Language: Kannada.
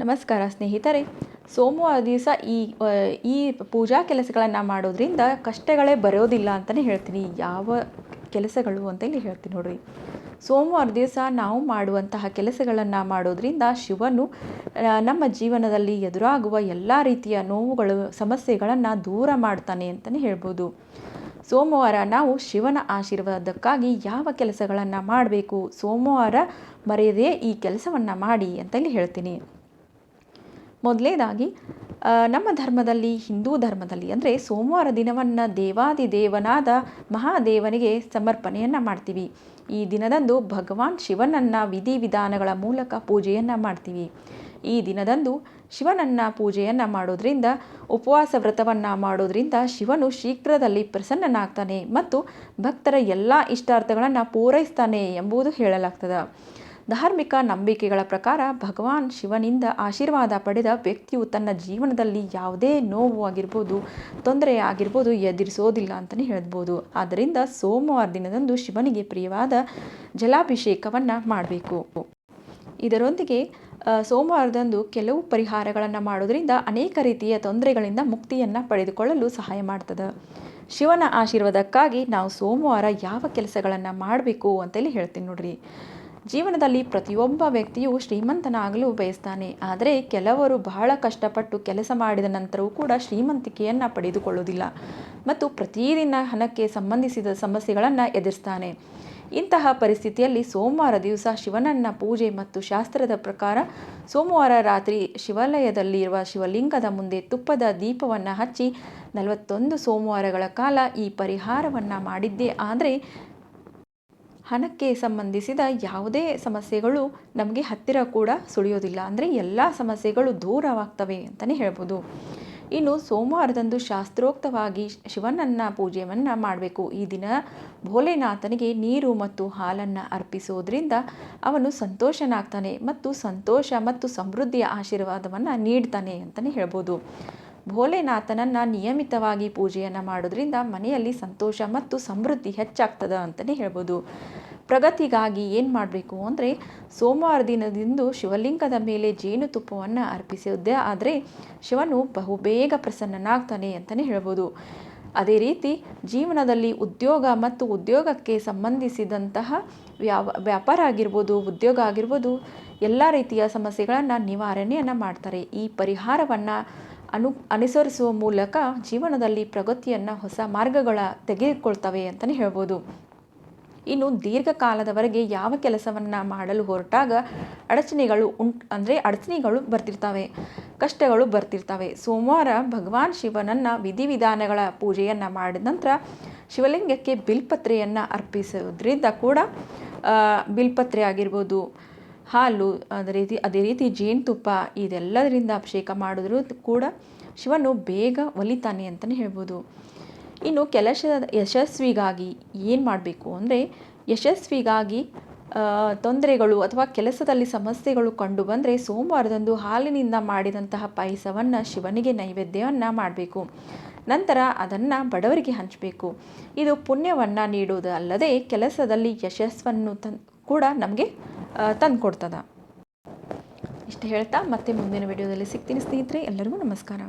ನಮಸ್ಕಾರ ಸ್ನೇಹಿತರೆ. ಸೋಮವಾರ ದಿವಸ ಈ ಈ ಪೂಜಾ ಕೆಲಸಗಳನ್ನು ಮಾಡೋದ್ರಿಂದ ಕಷ್ಟಗಳೇ ಬರೋದಿಲ್ಲ ಅಂತಲೇ ಹೇಳ್ತೀನಿ. ಯಾವ ಕೆಲಸಗಳು ಅಂತ ಇಲ್ಲಿ ಹೇಳ್ತೀನಿ ನೋಡ್ರಿ. ಸೋಮವಾರ ದಿವಸ ನಾವು ಮಾಡುವಂತಹ ಕೆಲಸಗಳನ್ನು ಮಾಡೋದ್ರಿಂದ ಶಿವನು ನಮ್ಮ ಜೀವನದಲ್ಲಿ ಎದುರಾಗುವ ಎಲ್ಲ ರೀತಿಯ ನೋವುಗಳು, ಸಮಸ್ಯೆಗಳನ್ನು ದೂರ ಮಾಡ್ತಾನೆ ಅಂತಲೇ ಹೇಳ್ಬೋದು. ಸೋಮವಾರ ನಾವು ಶಿವನ ಆಶೀರ್ವಾದಕ್ಕಾಗಿ ಯಾವ ಕೆಲಸಗಳನ್ನು ಮಾಡಬೇಕು? ಸೋಮವಾರ ಮರೆಯದೇ ಈ ಕೆಲಸವನ್ನು ಮಾಡಿ ಅಂತ ಇಲ್ಲಿ ಹೇಳ್ತೀನಿ. ಮೊದಲನೇದಾಗಿ ನಮ್ಮ ಧರ್ಮದಲ್ಲಿ, ಹಿಂದೂ ಧರ್ಮದಲ್ಲಿ, ಅಂದರೆ ಸೋಮವಾರ ದಿನವನ್ನು ದೇವಾದಿದೇವನಾದ ಮಹಾದೇವನಿಗೆ ಸಮರ್ಪಣೆಯನ್ನು ಮಾಡ್ತೀವಿ. ಈ ದಿನದಂದು ಭಗವಾನ್ ಶಿವನನ್ನು ವಿಧಿವಿಧಾನಗಳ ಮೂಲಕ ಪೂಜೆಯನ್ನು ಮಾಡ್ತೀವಿ. ಈ ದಿನದಂದು ಶಿವನನ್ನು ಪೂಜೆಯನ್ನು ಮಾಡೋದ್ರಿಂದ, ಉಪವಾಸ ವ್ರತವನ್ನು ಮಾಡೋದ್ರಿಂದ ಶಿವನು ಶೀಘ್ರದಲ್ಲಿ ಪ್ರಸನ್ನನಾಗ್ತಾನೆ ಮತ್ತು ಭಕ್ತರ ಎಲ್ಲ ಇಷ್ಟಾರ್ಥಗಳನ್ನು ಪೂರೈಸ್ತಾನೆ ಎಂಬುದು ಹೇಳಲಾಗ್ತದೆ. ಧಾರ್ಮಿಕ ನಂಬಿಕೆಗಳ ಪ್ರಕಾರ ಭಗವಾನ್ ಶಿವನಿಂದ ಆಶೀರ್ವಾದ ಪಡೆದ ವ್ಯಕ್ತಿಯು ತನ್ನ ಜೀವನದಲ್ಲಿ ಯಾವುದೇ ನೋವು ಆಗಿರ್ಬೋದು, ತೊಂದರೆ ಆಗಿರ್ಬೋದು ಎದುರಿಸೋದಿಲ್ಲ ಅಂತಲೇ ಹೇಳ್ಬೋದು. ಆದ್ದರಿಂದ ಸೋಮವಾರ ದಿನದಂದು ಶಿವನಿಗೆ ಪ್ರಿಯವಾದ ಜಲಾಭಿಷೇಕವನ್ನು ಮಾಡಬೇಕು. ಇದರೊಂದಿಗೆ ಸೋಮವಾರದಂದು ಕೆಲವು ಪರಿಹಾರಗಳನ್ನು ಮಾಡೋದರಿಂದ ಅನೇಕ ರೀತಿಯ ತೊಂದರೆಗಳಿಂದ ಮುಕ್ತಿಯನ್ನು ಪಡೆದುಕೊಳ್ಳಲು ಸಹಾಯ ಮಾಡ್ತದೆ. ಶಿವನ ಆಶೀರ್ವಾದಕ್ಕಾಗಿ ನಾವು ಸೋಮವಾರ ಯಾವ ಕೆಲಸಗಳನ್ನು ಮಾಡಬೇಕು ಅಂತೇಳಿ ಹೇಳ್ತೀನಿ ನೋಡ್ರಿ. ಜೀವನದಲ್ಲಿ ಪ್ರತಿಯೊಬ್ಬ ವ್ಯಕ್ತಿಯು ಶ್ರೀಮಂತನಾಗಲು ಬಯಸ್ತಾನೆ. ಆದರೆ ಕೆಲವರು ಬಹಳ ಕಷ್ಟಪಟ್ಟು ಕೆಲಸ ಮಾಡಿದ ನಂತರವೂ ಕೂಡ ಶ್ರೀಮಂತಿಕೆಯನ್ನು ಪಡೆದುಕೊಳ್ಳುವುದಿಲ್ಲ ಮತ್ತು ಪ್ರತಿದಿನ ಹಣಕ್ಕೆ ಸಂಬಂಧಿಸಿದ ಸಮಸ್ಯೆಗಳನ್ನು ಎದುರಿಸ್ತಾನೆ. ಇಂತಹ ಪರಿಸ್ಥಿತಿಯಲ್ಲಿ ಸೋಮವಾರ ದಿವಸ ಶಿವನನ್ನ ಪೂಜೆ ಮತ್ತು ಶಾಸ್ತ್ರದ ಪ್ರಕಾರ ಸೋಮವಾರ ರಾತ್ರಿ ಶಿವಾಲಯದಲ್ಲಿರುವ ಶಿವಲಿಂಗದ ಮುಂದೆ ತುಪ್ಪದ ದೀಪವನ್ನು ಹಚ್ಚಿ ನಲವತ್ತೊಂದು ಸೋಮವಾರಗಳ ಕಾಲ ಈ ಪರಿಹಾರವನ್ನು ಮಾಡಿದ್ದೇ. ಆದರೆ ಹಣಕ್ಕೆ ಸಂಬಂಧಿಸಿದ ಯಾವುದೇ ಸಮಸ್ಯೆಗಳು ನಮಗೆ ಹತ್ತಿರ ಕೂಡ ಸುಳಿಯೋದಿಲ್ಲ. ಅಂದರೆ ಎಲ್ಲ ಸಮಸ್ಯೆಗಳು ದೂರವಾಗ್ತವೆ ಅಂತಲೇ ಹೇಳ್ಬೋದು. ಇನ್ನು ಸೋಮವಾರದಂದು ಶಾಸ್ತ್ರೋಕ್ತವಾಗಿ ಶಿವನನ್ನ ಪೂಜೆಯನ್ನು ಮಾಡಬೇಕು. ಈ ದಿನ ಭೋಲೆನಾಥನಿಗೆ ನೀರು ಮತ್ತು ಹಾಲನ್ನು ಅರ್ಪಿಸೋದ್ರಿಂದ ಅವನು ಸಂತೋಷನಾಗ್ತಾನೆ ಮತ್ತು ಸಂತೋಷ ಮತ್ತು ಸಮೃದ್ಧಿಯ ಆಶೀರ್ವಾದವನ್ನು ನೀಡ್ತಾನೆ ಅಂತಲೇ ಹೇಳ್ಬೋದು. ಭೋಲೆನಾಥನನ್ನು ನಿಯಮಿತವಾಗಿ ಪೂಜೆಯನ್ನು ಮಾಡೋದ್ರಿಂದ ಮನೆಯಲ್ಲಿ ಸಂತೋಷ ಮತ್ತು ಸಮೃದ್ಧಿ ಹೆಚ್ಚಾಗ್ತದೆ ಅಂತಲೇ ಹೇಳ್ಬೋದು. ಪ್ರಗತಿಗಾಗಿ ಏನು ಮಾಡಬೇಕು ಅಂದರೆ ಸೋಮವಾರ ದಿನದಿಂದ ಶಿವಲಿಂಗದ ಮೇಲೆ ಜೇನುತುಪ್ಪವನ್ನು ಅರ್ಪಿಸೋದೇ ಆದರೆ ಶಿವನು ಬಹುಬೇಗ ಪ್ರಸನ್ನನಾಗ್ತಾನೆ ಅಂತಲೇ ಹೇಳ್ಬೋದು. ಅದೇ ರೀತಿ ಜೀವನದಲ್ಲಿ ಉದ್ಯೋಗ ಮತ್ತು ಉದ್ಯೋಗಕ್ಕೆ ಸಂಬಂಧಿಸಿದಂತಹ ವ್ಯಾಪಾರ ಆಗಿರ್ಬೋದು, ಉದ್ಯೋಗ ಆಗಿರ್ಬೋದು, ಎಲ್ಲ ರೀತಿಯ ಸಮಸ್ಯೆಗಳನ್ನು ನಿವಾರಣೆಯನ್ನು ಮಾಡ್ತಾರೆ. ಈ ಪರಿಹಾರವನ್ನು ಅನು ಅನುಸರಿಸುವ ಮೂಲಕ ಜೀವನದಲ್ಲಿ ಪ್ರಗತಿಯನ್ನು ಹೊಸ ಮಾರ್ಗಗಳ ತೆಗೆದುಕೊಳ್ತವೆ ಅಂತಲೇ ಹೇಳ್ಬೋದು. ಇನ್ನು ದೀರ್ಘಕಾಲದವರೆಗೆ ಯಾವ ಕೆಲಸವನ್ನು ಮಾಡಲು ಹೊರಟಾಗ ಅಡಚಣೆಗಳು ಉಂಟ್ ಅಂದರೆ ಅಡಚಣೆಗಳು ಬರ್ತಿರ್ತವೆ, ಕಷ್ಟಗಳು ಬರ್ತಿರ್ತವೆ. ಸೋಮವಾರ ಭಗವಾನ್ ಶಿವನನ್ನು ವಿಧಿವಿಧಾನಗಳ ಪೂಜೆಯನ್ನು ಮಾಡಿದ ನಂತರ ಶಿವಲಿಂಗಕ್ಕೆ ಬಿಲ್ಪತ್ರೆಯನ್ನು ಅರ್ಪಿಸೋದ್ರಿಂದ ಕೂಡ ಬಿಲ್ಪತ್ರೆ ಆಗಿರ್ಬೋದು ಹಾಲು, ಅದೇ ರೀತಿ ಅದೇ ರೀತಿ ಜೇನುತುಪ್ಪ ಇದೆಲ್ಲದರಿಂದ ಅಭಿಷೇಕ ಮಾಡಿದ್ರೂ ಕೂಡ ಶಿವನು ಬೇಗ ಒಲಿತಾನೆ ಅಂತಲೇ ಹೇಳ್ಬೋದು. ಇನ್ನು ಕೆಲಸದ ಯಶಸ್ವಿಗಾಗಿ ಏನು ಮಾಡಬೇಕು ಅಂದರೆ, ಯಶಸ್ವಿಗಾಗಿ ತೊಂದರೆಗಳು ಅಥವಾ ಕೆಲಸದಲ್ಲಿ ಸಮಸ್ಯೆಗಳು ಕಂಡು ಬಂದರೆ ಸೋಮವಾರದಂದು ಹಾಲಿನಿಂದ ಮಾಡಿದಂತಹ ಪಾಯಸವನ್ನು ಶಿವನಿಗೆ ನೈವೇದ್ಯವನ್ನು ಮಾಡಬೇಕು. ನಂತರ ಅದನ್ನು ಬಡವರಿಗೆ ಹಂಚಬೇಕು. ಇದು ಪುಣ್ಯವನ್ನು ನೀಡುವುದಲ್ಲದೆ ಕೆಲಸದಲ್ಲಿ ಯಶಸ್ಸನ್ನು ಕೂಡ ನಮಗೆ ತಂದುಕೊಡ್ತದ. ಇಷ್ಟು ಹೇಳ್ತಾ ಮತ್ತೆ ಮುಂದಿನ ವಿಡಿಯೋದಲ್ಲಿ ಸಿಗ್ತೀನಿ ಸ್ನೇಹಿತರೆ ಎಲ್ಲರಿಗೂ ನಮಸ್ಕಾರ.